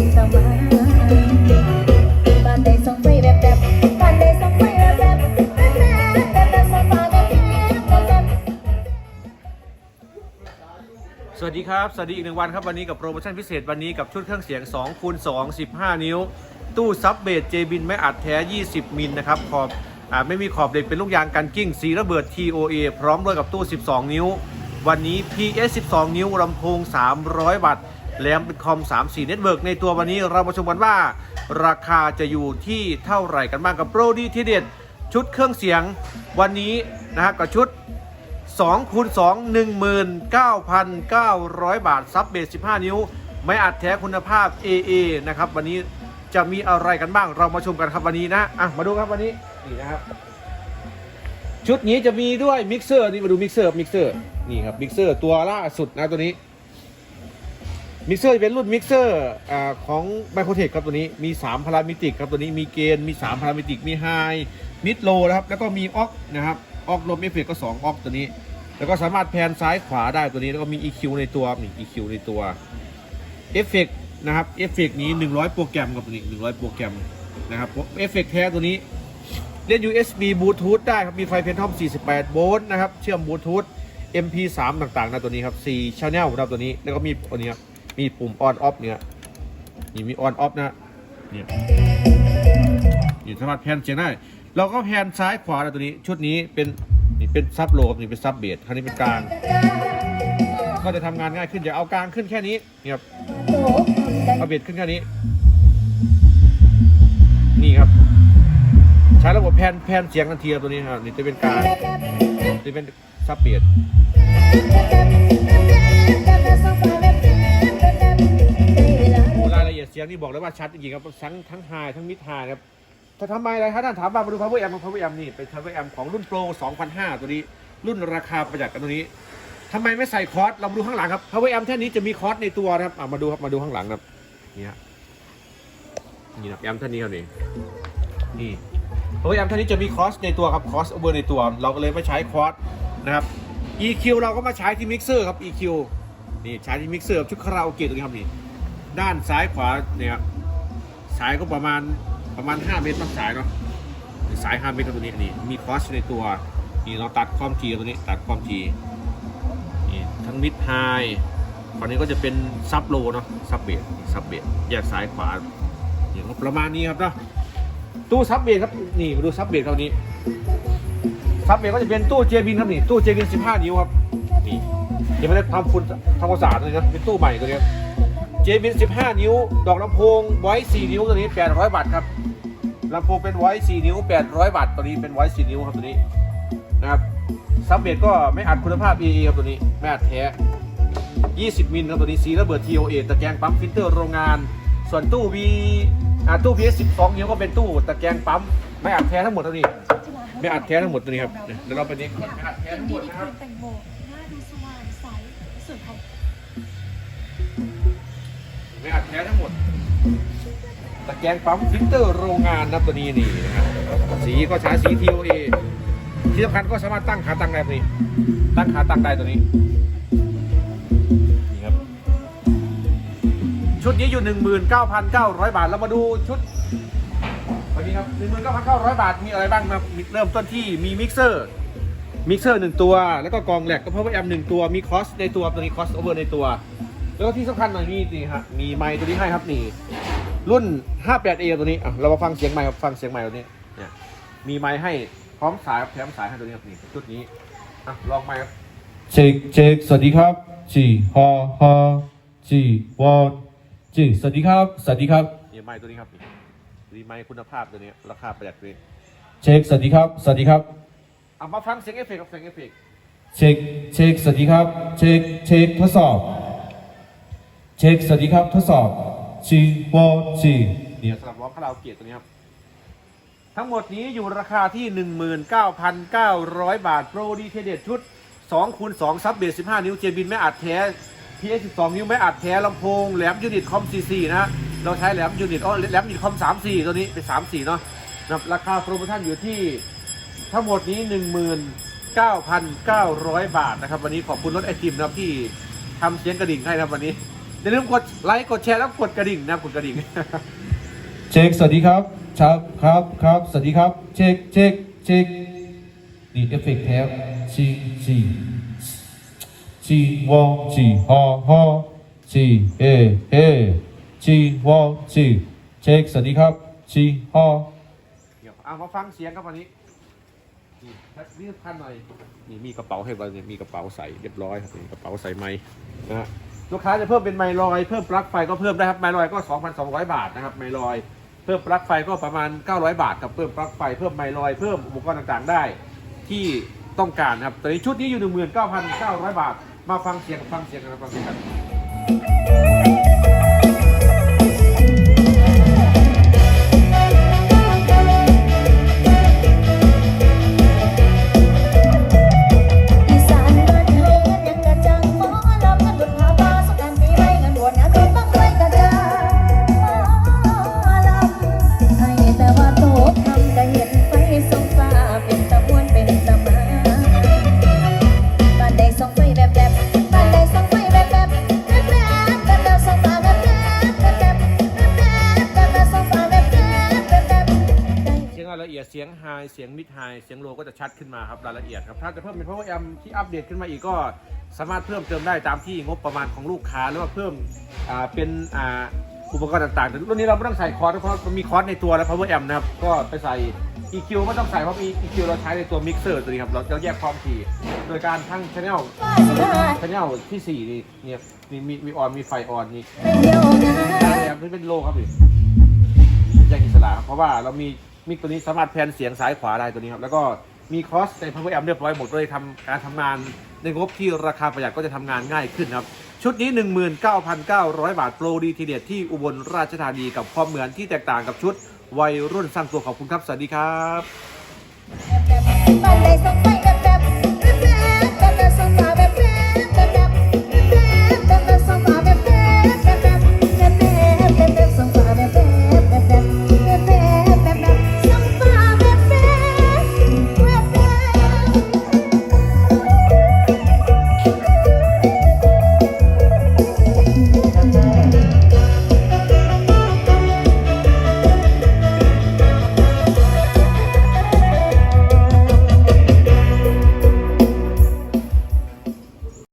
สวัสดีครับ สวัสดีอีกหนึ่งวันครับ วันนี้กับโปรโมชั่นพิเศษวันนี้กับชุดเครื่องเสียง2คูณ2 15 นิ้ว ตู้ซับเบสเจบินไม่อัดแท้ 20 มิลนะครับ ขอบอไม่มีขอบเหล็กเป็นลูกยางกันกิ้ง สีระเบิด TOA พร้อมด้วยกับตู้ 12 นิ้ว วันนี้ PS 12 นิ้วลำโพง 300 วัตต์ แหลมเป็นคอม 34เน็ตเวิร์กในตัววันนี้เรามาชมกันว่า ราคาจะอยู่ที่เท่าไหร่กันบ้างกับโปรดีที่เด็ดชุดเครื่องเสียงวันนี้นะฮะกับชุด2คูณ2 19,900 บาท ซับเบส 15 นิ้ว ไม่อัดแท้คุณภาพ AA นะครับ วันนี้จะมีอะไรกันบ้างเรามาชมกันครับวันนี้นะอะมาดูครับวันนี้นี่นะครับชุดนี้จะมีด้วยมิกเซอร์นี่มาดูมิกเซอร์มิกเซอร์นี่ครับมิกเซอร์ตัวล่าสุดนะตัวนี้ มิกเซอร์จะเป็นรุ่นมิกเซอร์ของไมโครเทคครับตัวนี้มี 3 พารามิติกครับตัวนี้มีเกณฑ์มี 3 พารามิติกมีไฮมิดโลนะครับแล้วก็มีออกนะครับออกลมเอฟเฟกก็ 2ออกตัวนี้ แล้วก็สามารถแพนซ้ายขวาได้ตัวนี้แล้วก็มี EQ ในตัวนี่ EQ ในตัวเอฟเฟกนะครับเอฟเฟกนี้ 100 โปรแกรมครับตัวนี้ 100 โปรแกรมนะครับเอฟเฟกแท้ตัวนี้เล่น USB บลูทูธได้ครับมีไฟเพนทอม 48 โวลต์นะครับเชื่อมบลูทูธ MP3 ต่างๆนะตัวนี้ครับ4 channel นะครับตัวนี้แล้วก็มีตัวนี้ครับ มีปุ่ม on off เนี่ยนี่มี on off นะเนี่ยนี่สามารถแพนเสียงได้เราก็แพนซ้ายขวานะตัวนี้ ชุดนี้เป็นนี่เป็นซับโลครับนี่เป็นซับเบสครั้นี้เป็นกลางก็จะทำงานง่ายขึ้นอย่าเอากลางขึ้นแค่นี้เนี่ครับเอาเบสขึ้นแค่นี้ นี่ครับ ใช้ระบบแพนแพนเสียงทันทีครับตัวนี้ครับนี่จะเป็นกลางจะเป็นซับเบส สียงนี่บอกเลยว่าชัดจริงๆครับทั้งทั้งไฮทั้งมิดไฮครับถ้าทำไมอะไรครับท่านถามมามาดู power amp power amp นี่เป็น power amp ของรุ่น pro 2005 ตัวนี้ รุ่นราคาประหยัดกันตัวนี้ทำไมไม่ใส่คอร์สเรามาดูข้างหลังครับ power amp แอมแท่นนี้จะมีคอร์สในตัวนะครับมาดูครับมาดูข้างหลังครับนี่ฮะนี่นะแอมท่านนี้ครับนี่นี่โอ้ยแอมท่านนี้จะมีคอร์สในตัวครับคอร์สโอเวอร์ในตัว เราก็เลยไม่ใช้คอร์สนะครับ EQ เราก็มาใช้ที่มิกเซอร์ครับ EQ นี่ใช้ที่มิกเซอร์ชุดคาราโอเกะตัวนี้ครับนี่ ด้านซ้ายขวาเนี่ยครับสายก็ประมาณประมาณ 5 เมตรต้งสายเนาะสาย 5 เมตรตัวนี้นี่มีคอสในตัวนี่เราตัดความจีตัวนี้ตัดความจีนี่ทั้งมิดไฮฝั่งนี้ก็จะเป็นซับโลเนาะซับเบสซับเบสแยกซ้ายขวาอย่างก็ประมาณนี้ครับเนาะตู้ซับเบรกครับนี่มาดูซับเบรกเท่านี้ซับเบรกก็จะเป็นตู้เจบินครับนี่ตู้เจบิน15 นิ้วครับนี่ยังไม่ได้ทำฝุ่นทำความสะอาดเลยนะเป็นตู้ใหม่ตัวนี้ บิน 15 นิ้ว ดอกลำโพงไว้4นิ้วตัวนี้ 800 บาทครับลำโพงเป็นไว้4นิ้ว 800 บาทตัวนี้เป็นไว้4นิ้วครับตัวนี้นะครับซับเบรกก็ไม่อัดคุณภาพ AA ครับตัวนี้ไม่อัดแท้ 20 มิลครับตัวนี้สีระเบิด TOA ตะแกรงปั๊มฟิลเตอร์โรงงาน ส่วนตู้ V อ่าตู้ PS 12นิ้วก็เป็นตู้ตะแกรงปั๊มไม่อัดแท้ทั้งหมดตัวนี้ ไม่อัดแท้ทั้งหมดตัวนี้ครับเดี๋ยวเราไปนี้ก่อนไม่อัดแท้ทั้งหมดนะครับ แตงโมหน้องไม่อัดแท้ทั้งหมด ตะแกรงปั๊มฟิลเตอร์โรงงานนะตัวนี้นี่นะครับสีก็ใช้สี TOA ที่สำคัญก็สามารถตั้งขาตั้งได้ตัวนี้ ตั้งขาตั้งได้ตัวนี้นี่ครับ ชุดนี้อยู่ 19,900 บาท เรามาดูชุดวันนี้ครับ19,900 บาท มีอะไรบ้างครับมีเริ่มต้นที่มีมิกเซอร์มิกเซอร์หนึ่งตัว แล้วก็กองแหลกก็เพราะว่าแอมหนึ่งตัว มีคอสในตัว ตัวนี้คอสโอเวอร์ในตัว แล้วก็ที่สำคัญหน่อยนี่นี่ฮะมีไมค์ตัวนี้ให้ครับนี่รุ่น 58A ตัวนี้อะเรามาฟังเสียงไมค์ครับฟังเสียงไมค์ตัวนี้เนี่ยมีไมค์ให้พร้อมสายครับแถมสายให้ตัวนี้ครับนี่ชุดนี้อะลองไมค์ครับเช็คเช็คสวัสดีครับจีฮอฮอจีวอจีสวัสดีครับ สวัสดีครับนี่ไมค์ตัวนี้ครับนี่มีไมค์คุณภาพตัวนี้ราคาประหยัดเลยเช็คสวัสดีครับ สวัสดีครับเอามาฟังเสียงเอฟเฟกต์ครับเสียงเอฟเฟกต์เช็คเช็คสวัสดีครับ เช็คเช็คทดสอบ เช็คสวัสดีครับทดสอบจีวอจีเนี่ยสำหรับร้องคาราโอเกะตัวนี้ครับ ทั้งหมดนี้อยู่ราคาที่ 19,900 บาท โปรดีเทเดตชุด2คูณ2ซับเบส15 นิ้วเจบินไม่อัดแท้ PS 12 นิ้วไม่อัดแท้ลำโพงแหลมยูนิตคอม 44 นะเราใช้แหลมยูนิตอ๋อแหลมยูนิตคอม 34 ตัวนี้เป็น 34 เนาะนะราคาโปรโมชั่นอยู่ที่ทั้งหมดนี้ 19,900 บาทนะครับ วันนี้ขอบคุณรถไอติมนะครับที่ทำเสียงกระดิ่งให้นะครับวันนี้ อย่าลืมกดไลค์กดแชร์แล้วกดกระดิ่งนะครับกดกระดิ่ง เช็คสวัสดีครับครับครับครับ สวัสดีครับ เช็คเช็คเช็คนี่เอฟเฟกต์แท็บจีจีจีจีวอจีฮอฮอจีเอเอจีวอจีเช็คสวัสดีครับจีฮอเดี๋ยวเอามาฟังเสียงครับวันนี้นี่นี่พันหน่อยนี่มีกระเป๋าให้เราเนี่ยมีกระเป๋าใส่เรียบร้อยครับนี่กระเป๋าใส่ไม้นะฮะ ลูกค้าจะเพิ่มเป็นไมลอยเพิ่มปลั๊กไฟก็เพิ่มได้ครับไมลอยก็ 2,200 บาทนะครับไมลอย เพิ่มปลั๊กไฟก็ประมาณ 900 บาทกับเพิ่มปลั๊กไฟเพิ่มไมลอยเพิ่มอุปกรณ์ต่างๆได้ ที่ต้องการครับตอนนี้ชุดนี้อยู่ 19,900 บาท มาฟังเสียงฟังเสียงกันฟังเสียงกัน เป็นตะมวนเป็นตะมาบ้านใดส่องไฟแวบแบบบ้านใดส่องไฟแวบแบบแบบแบบแบบแบบส่องฟ้าแวบแบบแบบแบบแบบแบบส่องฟ้าแวบแบบแบบแบบได้เสียงรายละเอียดเสียงไฮเสียงมิดไฮเสียงโลก็จะชัดขึ้นมาครับรายละเอียดครับถ้าจะเพิ่มเป็น power amp ที่อัปเดตขึ้นมาอีกก็สามารถเพิ่มเติมได้ตามที่งบประมาณของลูกค้าหรือว่าเพิ่มอ่าเป็นอ่าอุปกรณ์ต่างๆแต่รุ่นนี้เราไม่ต้องใส่คอร์สเพราะมันมีคอร์สในตัวแล้ว power amp นะครับ ก็ไปใส่ EQ ไม่ต้องใส่เพราะมี EQ เราใช้ในตัวมิกเซอร์ตัวนี้ครับ เราจะแยกความถี่ โดยการทั้ง channel ฟ้าสิพา channel ที่สี่นี่เนี่ยมีมีมีออนมีไฟออนนี่ไปเที่ยวงานแอมนี่เป็นโลครับพี่แยกอิสระครับเพราะว่าเรามีมิกตัวนี้สามารถแพนเสียงซ้ายขวาได้ตัวนี้ครับแล้วก็มีคอสใน power amp เรียบร้อยหมดเลยทำการทำงานในงบที่ราคาประหยัดก็จะทำงานง่ายขึ้นครับ ชุดนี้ 19,900 บาทโปรดีทีเด็ดที่อุบลราชธานีกับความเหมือนที่แตกต่างกับชุด วัยรุ่นสร้างตัวขอบคุณครับ สวัสดีครับ